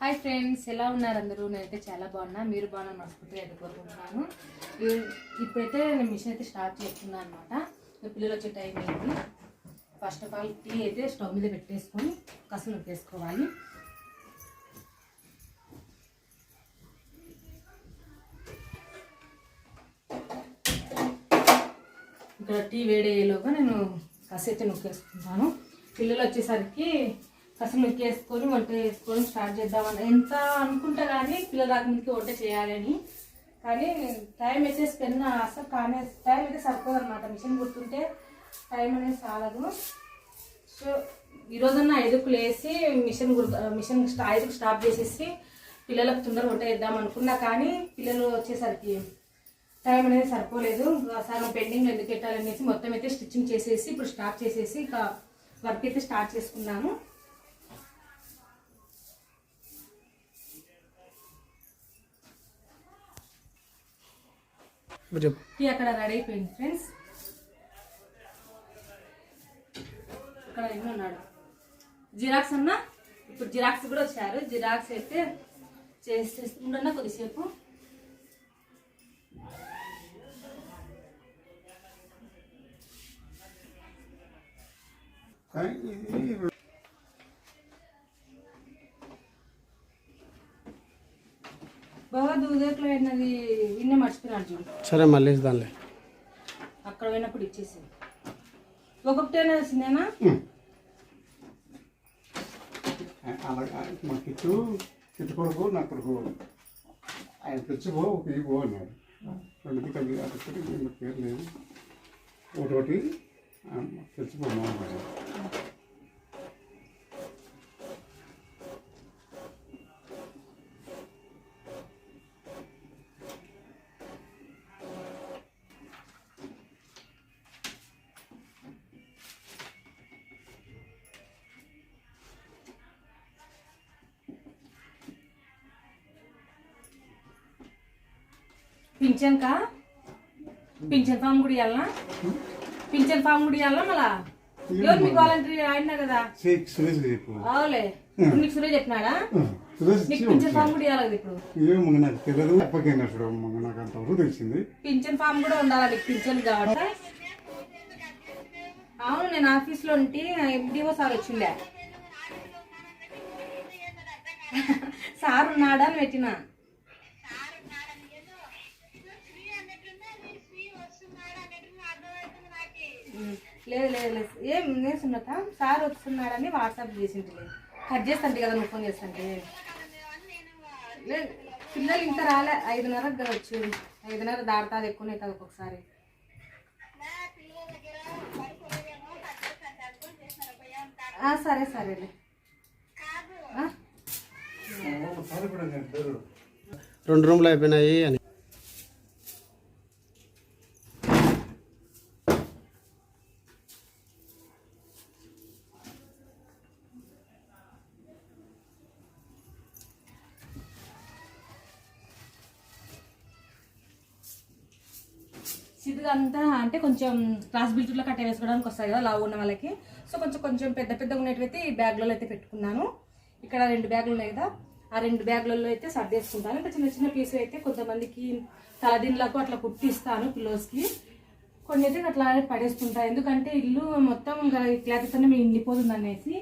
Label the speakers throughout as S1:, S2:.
S1: Hi friends ఎలా ఉన్నారు అందరూ? నేనైతే చాలా బాగున్నా. మీరు బాగున్నా మనస్ఫూర్తిగా అయితే కోరుకుంటున్నాను ఇప్పుడైతే నేను మిషన్ అయితే స్టార్ట్ చేస్తున్నాను అనమాట పిల్లలు వచ్చే టైం ఏంటి? ఫస్ట్ ఆఫ్ ఆల్ టీ అయితే స్టవ్ మీద పెట్టేసుకొని కసులు నొక్కేసుకోవాలి. ఇక్కడ టీ వేడేలోగా నేను కసి అయితే నొక్కేసుకుంటాను పిల్లలు వచ్చేసరికి కసి వేసుకొని వంట వేసుకొని స్టార్ట్ చేద్దామని. ఎంత అనుకుంటా కానీ పిల్లల రాకముందుకి వంట చేయాలని కానీ టైం అయితే స్పెండ్ అసలు కానీ టైం అయితే సరిపోదు అనమాట మిషన్ గుర్తుంటే టైం అనేది చాలదు. సో ఈరోజన్నా ఐదుకు లేసి మిషన్ గుర్తు మిషన్ స్టా- ఐదుకు స్టాప్ చేసేసి పిల్లలకు తొందరగా వంట చేద్దాం అనుకున్నా కానీ పిల్లలు వచ్చేసరికి టైం అనేది సరిపోలేదు. సగం పెండింగ్ ఎందుకు పెట్టాలనేసి మొత్తం అయితే స్టిచ్చింగ్ చేసేసి ఇప్పుడు స్టార్ట్ చేసేసి ఇక వర్క్ అయితే స్టార్ట్ చేసుకున్నాను. టీ అక్కడ రెడీ అయిపోయింది ఫ్రెండ్స్ ఇక్కడ ఎన్ని ఉన్నాడు జిరాక్స్ అన్నా? ఇప్పుడు జిరాక్స్ కూడా వచ్చారు. జిరాక్స్ అయితే చేసేస్తుండన్నా కొద్దిసేపు. అయినది ఇన్నే మర్చిపోయినాడు చూడు
S2: సరే మళ్ళీ ఇద్దాంలే
S1: అక్కడ పోయినప్పుడు ఇచ్చేసి ఒక్కొక్కటేనా వచ్చిందేనా
S3: అలా మా కిట్టు కిట్టు కొడుకు నా కొడుకు. ఆయన తెచ్చిపో ఒక అన్నాడు. రెండుకి కలిగి అక్కడ పేరు లేదు. ఒకటి తెచ్చిపో మా అన్నాడు.
S1: పింఛన్ కా? పింఛన్ ఫామ్ కూడా ఇవ్వాలనా పింఛన్ ఫామ్ కూడా ఇవ్వాలా మళ్ళా? ఎవరు మీకు వాలంటీర్ ఆయన కదా? అవులే నీకు సురేష్ చెప్పినాడా? పింఛన్ ఫామ్ కూడా ఇవ్వాలి కదా ఇప్పుడు?
S3: ఏమో మంగ నాకు తెలియదు అప్పకైనా చూడ మంగ నాకు అంతవరకు తెలిసింది.
S1: పింఛన్ ఫామ్ కూడా ఉండాలి పింఛన్ కాబట్టి? అవును నేను ఆఫీస్లో ఉంటే ఎండిఓ సార్ వచ్చిండే. సార్ ఉన్నాడా అని పెట్టిన. లేదు లేదు లేదు. ఏం నేను సున్నత సార్ వస్తున్నాడని వాట్సాప్ చేసింది. కట్ చేస్తాంటి కదా నువ్వు ఫోన్ చేస్తాంటే? లేదు. పిల్లలు ఇంకా రాలే. ఐదున్నరకు కదా వచ్చి ఐదున్నర దాటుతుంది ఎక్కువనే అవుతుంది ఒక్కొక్కసారి. ఆ, సరే సరేలే?
S2: రెండు రూమ్లు అయిపోయినాయి అని.
S1: సిద్ధుగా అంతా అంటే కొంచెం క్లాస్ బిల్టులో కట్ట వేసుకోవడానికి వస్తాయి కదా లావు ఉన్న వాళ్ళకి. సో కొంచెం కొంచెం పెద్ద పెద్ద ఉన్నట్టువైతే ఈ బ్యాగ్లలో అయితే పెట్టుకున్నాను. ఇక్కడ రెండు బ్యాగులు ఉన్నాయి కదా ఆ రెండు బ్యాగులలో అయితే సర్దేసుకుంటాను ఇంకా చిన్న చిన్న పీసులు అయితే కొంతమందికి తలదిన్లకు అట్లా కుట్టిస్తాను పిల్లోస్కి. కొన్ని అయితే అట్లా పడేస్తుంటాను ఎందుకంటే ఇల్లు మొత్తం ఇంకా ఇట్లా మీ ఇండిపోతుంది అనేసి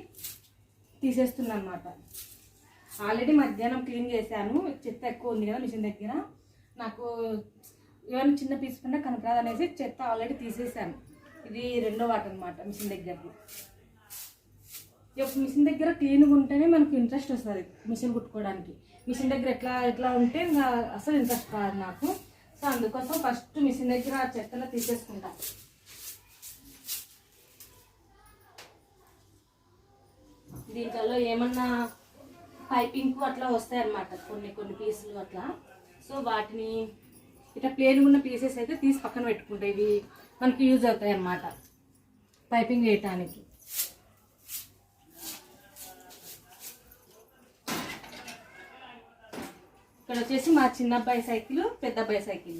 S1: తీసేస్తున్నాను అనమాట ఆల్రెడీ మధ్యాహ్నం క్లీన్ చేశాను. చెత్త ఎక్కువ ఉంది కదా మిషన్ దగ్గర. నాకు ఏమైనా చిన్న పీస్ పైన కనపరాదు అనేసి చెత్త ఆల్రెడీ తీసేసాను. ఇది రెండో వాటర్ అనమాట మిషన్ దగ్గరది. ఇక మిషన్ దగ్గర క్లీన్గా ఉంటేనే మనకు ఇంట్రెస్ట్ వస్తుంది మిషన్ కుట్టుకోవడానికి. మిషన్ దగ్గర ఎట్లా ఎట్లా ఉంటే అసలు ఇంట్రెస్ట్ రాదు నాకు. సో అందుకోసం ఫస్ట్ మిషన్ దగ్గర ఆ చెత్తలో తీసేసుకుంటా. దీంట్లో ఏమన్నా పైపింగ్ అట్లా వస్తాయన్నమాట కొన్ని కొన్ని పీసులు అట్లా. సో వాటిని ఇట్లా ప్లేన్ ఉన్న పీసెస్ అయితే తీసి పక్కన పెట్టుకుంటాయి ఇవి మనకి యూజ్ అవుతాయి అన్నమాట. పైపింగ్ వేయటానికి ఇక్కడ వచ్చేసి మా చిన్న అబ్బాయి సైకిల్ పెద్ద అబ్బాయి సైకిల్.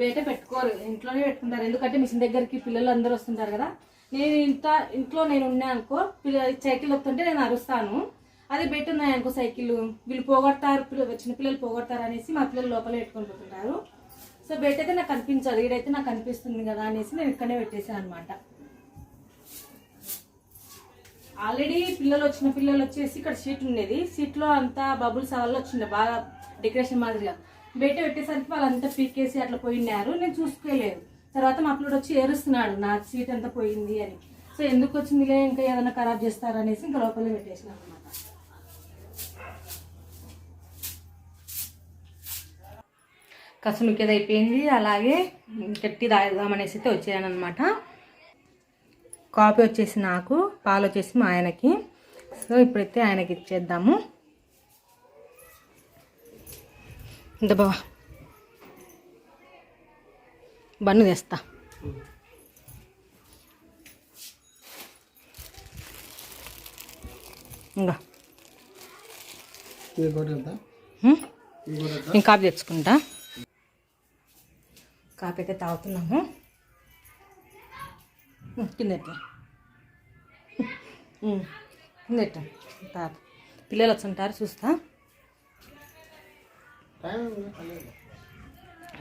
S1: బయట పెట్టుకోరు ఇంట్లోనే పెట్టుకుంటారు. ఎందుకంటే మిషన్ దగ్గరికి పిల్లలు అందరూ వస్తుంటారు కదా. నేను ఇంత ఇంట్లో నేను ఉన్నాను అనుకో పిల్ల సైకిల్ వస్తుంటే నేను అరుస్తాను. అదే బెట్ ఉన్నాయి అనుకో సైకిల్. వీళ్ళు పోగొడతారు చిన్న పిల్లలు పోగొడతారు అనేసి మా పిల్లలు లోపల పెట్టుకొని పోతుంటారు. సో బెట్ అయితే నాకు కనిపించదు ఈడైతే నాకు కనిపిస్తుంది కదా అనేసి నేను ఇక్కడనే పెట్టేసాను అనమాట ఆల్రెడీ పిల్లలు వచ్చిన పిల్లలు వచ్చేసి ఇక్కడ సీట్ ఉండేది. సీట్లో అంతా బబుల్స్ అవల్ల వచ్చిండే బాగా డెకరేషన్ మాదిరిగా. బయట పెట్టేసరికి వాళ్ళంతా పీకేసి అట్లా పోయినారు. నేను చూసుకోలేదు. తర్వాత మా పిల్లడు వచ్చి ఏరుస్తున్నాడు నా సీట్ అంతా పోయింది అని. సో ఎందుకు వచ్చిందిలే ఇంకా ఏదైనా ఖరాబ్ చేస్తారనేసి ఇంకా లోపలే పెట్టేసినాను. కసుముకేది అయిపోయింది అలాగే గట్టి తాగుదామనేసి అయితే వచ్చాను అనమాట కాఫీ వచ్చేసి నాకు పాలు వచ్చేసి మా ఆయనకి. సో ఇప్పుడైతే ఆయనకి ఇచ్చేద్దాము. ఇంత బావా. బన్ను తెస్తా. ఇంకా నేను కాఫీ తెచ్చుకుంటా. కాఫీ అయితే తాగుతున్నాము. ఉమ్, కింద. తాత. పిల్లలు వచ్చుంటారు చూస్తా.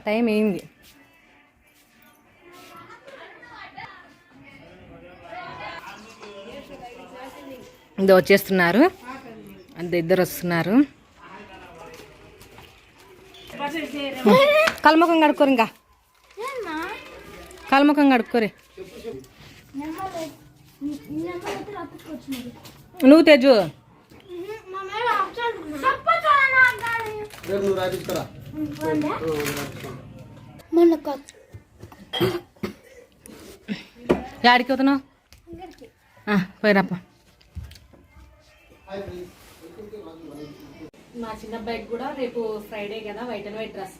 S2: టైం
S1: అయింది. ఇదో వచ్చేస్తున్నారు. అంత ఇద్దరు వస్తున్నారు. కల్ముఖం కడుక్కోరు ఇంకా. కల్ముఖం కడుక్కోరి. నువ్వు తెజు.
S2: రేపు
S1: యాడికి పోతున్నావు? ఆ, పోయిరాప్ప మా చిన్న అబ్బాయికి కూడా రేపు ఫ్రైడే కదా వైట్ అండ్ వైట్ డ్రెస్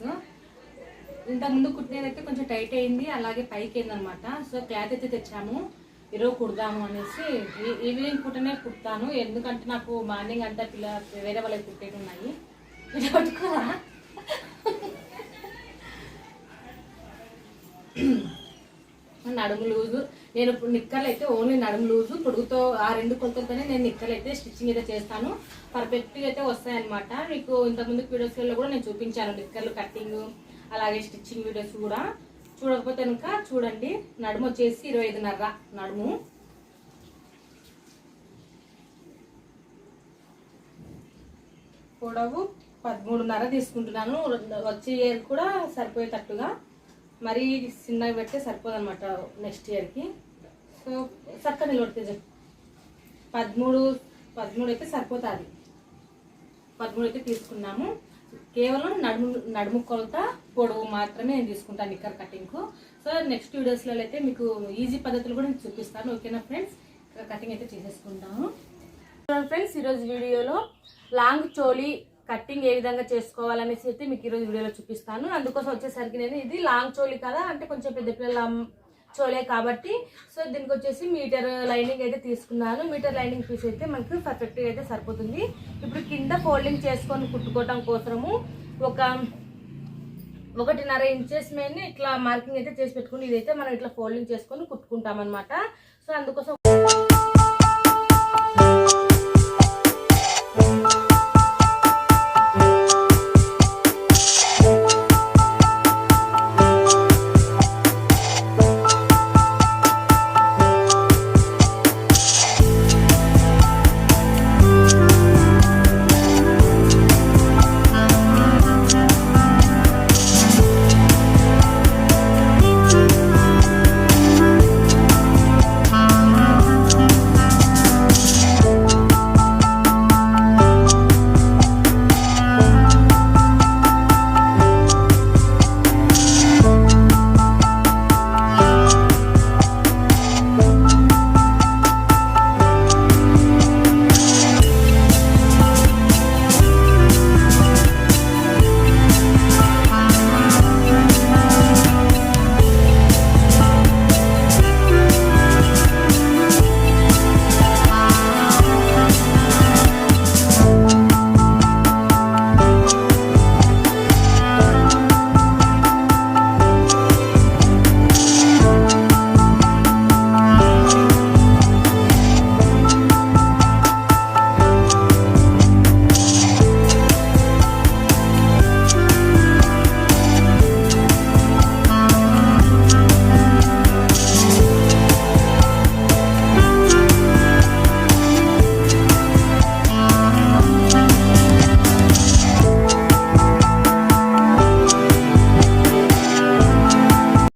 S1: ఇంతకుముందు ముందు కుట్టినదైతే కొంచెం టైట్ అయింది అలాగే పైకి అయింది అనమాట సో క్లాత్ అయితే తెచ్చాము ఈరోజు కుడదాము అనేసి. ఈ- ఈవినింగ్ పూటనే కుడతాను ఎందుకంటే నాకు మార్నింగ్ అంతా పిల్ల వేరే వాళ్ళకి కుట్టేవి ఉన్నాయి. పట్టుకోరా? నడుము లూజు. నేను ఇప్పుడు నిక్కర్లు అయితే ఓన్లీ నడుము లూజు పొడుగుతో ఆ రెండు కొలతలతోనే నేను నిక్కర్లు అయితే స్టిచ్చింగ్ అయితే చేస్తాను. పర్ఫెక్ట్గా అయితే వస్తాయన్నమాట. మీకు ఇంతకుముందు వీడియోస్లో కూడా నేను చూపించాను నిక్కర్లు కట్టింగ్. అలాగే స్టిచ్చింగ్ వీడియోస్ కూడా చూడకపోతే కనుక చూడండి. నడుము వచ్చేసి ఇరవై ఐదున్నర నడుము. పొడవు పదమూడున్నర తీసుకుంటున్నాను. వచ్చే ఇయర్ కూడా సరిపోయేటట్టుగా. మరీ చిన్నగా పెడితే సరిపోదు అనమాట నెక్స్ట్ ఇయర్కి సో చక్క నిలబడితే పదమూడు పదమూడు అయితే సరిపోతుంది. పదమూడు అయితే తీసుకున్నాము. కేవలం నడుము నడుము కొలత పొడవు మాత్రమే నేను తీసుకుంటాను నిక్కర్ కటింగ్కు. సో నెక్స్ట్ వీడియోస్లో అయితే మీకు ఈజీ పద్ధతులు కూడా నేను చూపిస్తాను. ఓకేనా ఫ్రెండ్స్? ఇక్కడ కటింగ్ అయితే చేసేసుకుంటాము ఫ్రెండ్స్ ఈరోజు వీడియోలో లాంగ్ చోలీ కట్టింగ్ ఏ విధంగా చేసుకోవాలనేసి అయితే మీకు ఈరోజు వీడియోలో చూపిస్తాను. అందుకోసం వచ్చేసరికి నేను ఇది లాంగ్ చోలీ కదా అంటే కొంచెం పెద్ద పిల్లల చోలే కాబట్టి సో దీనికి వచ్చేసి మీటర్ లైనింగ్ అయితే తీసుకున్నాను. మీటర్ లైనింగ్ పీస్ అయితే మనకి పర్ఫెక్ట్గా అయితే సరిపోతుంది. ఇప్పుడు కింద ఫోల్డింగ్ చేసుకొని కుట్టుకోవడం కోసము ఒక ఒకటిన్నర ఇంచెస్ మీద ఇట్లా మార్కింగ్ అయితే చేసి పెట్టుకుని ఇదైతే మనం ఇట్లా ఫోల్డింగ్ చేసుకొని కుట్టుకుంటామన్నమాట. సో అందుకోసం